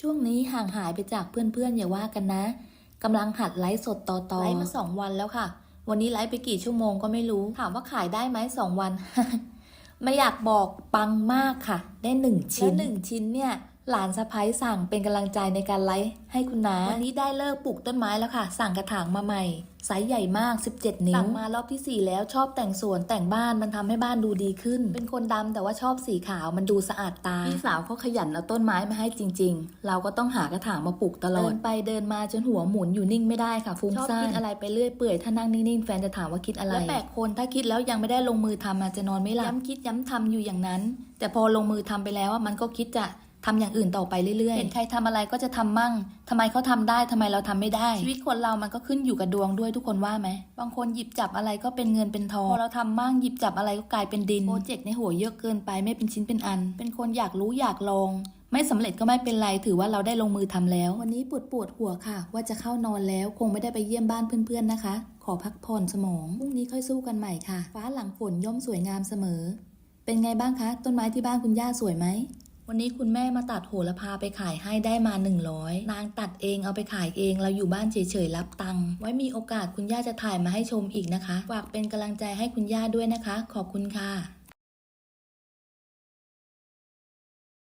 ช่วงนี้ห่างหายไปจากเพื่อนๆ อย่าว่ากันนะกำลังหัดไลฟ์สดต่อๆไลฟ์มาสองวันแล้วค่ะ วันนี้ไลฟ์ไปกี่ชั่วโมงก็ไม่รู้ ถามว่าขายได้ไหมสองวัน ไม่อยากบอกปังมากค่ะ ได้หนึ่งชิ้นแล้วหนึ่งชิ้นเนี่ย หลานสะพ้ยสั่งเป็นกำลังใจในการไลฟ์ให้คุณนาวันนี้ได้เลิกปลูกต้นไม้แล้วค่ะ สั่งกระถางมาใหม่ไซส์ใหญ่มาก 17 นิ้ว สั่งมารอบที่ 4 แล้วชอบแต่งสวนแต่งบ้านมันทำให้บ้านดูดีขึ้น เป็นคนดำแต่ว่าชอบสีขาวมันดูสะอาดตา พี่สาวเขาขยันเอาต้นไม้มาให้จริง ๆ เราก็ต้องหากระถางมาปลูกตลอด เดินไปเดินมาจนหัวหมุนอยู่นิ่งไม่ได้ค่ะฟุ้งซ่าน ชอบคิดอะไรไปเรื่อยเปื่อยถ้านั่งนิ่งๆแฟนจะถามว่าคิดอะไร แล้วแปลกคนถ้าคิดแล้วยังไม่ได้ลงมือทำอาจจะนอนไม่หลับ ย้ำคิดย้ำทำอยู่อย่างนั้น แต่พอลงมือทำไปแล้วอะมันก็คิดจะ ทำอย่างอื่นต่อไปเรื่อยๆ เห็นใครทำอะไรก็จะทำมั่งทำไมเขาทำได้ทำไมเราทำไม่ได้ ชีวิตคนเรามันก็ขึ้นอยู่กับดวงด้วยทุกคนว่าไหม บางคนหยิบจับอะไรก็เป็นเงินเป็นทองพอเราทำมั่งหยิบจับอะไรก็กลายเป็นดิน โปรเจกต์ในหัวเยอะเกินไปไม่เป็นชิ้นเป็นอัน เป็นคนอยากรู้อยากลองไม่สำเร็จก็ไม่เป็นไรถือว่าเราได้ลงมือทำแล้ว วันนี้ปวดปวดหัวค่ะ ว่าจะเข้านอนแล้วคงไม่ได้ไปเยี่ยมบ้านเพื่อนๆนะคะ ขอพักผ่อนสมองพรุ่งนี้ค่อยสู้กันใหม่ค่ะ ฟ้าหลังฝนย่อมสวยงามเสมอ เป็นไงบ้างคะ ต้นไม้ที่บ้านคุณย่าสวยไหม วันนี้คุณแม่มาตัดโหระพาไปขายให้ได้มา 100 นางตัดเองเอาไปขายเอง เราอยู่บ้านเฉยๆรับตังค์ไว้มีโอกาสคุณย่าจะถ่ายมาให้ชมอีกนะคะฝากเป็นกำลังใจให้คุณย่าด้วยนะคะ ขอบคุณค่ะ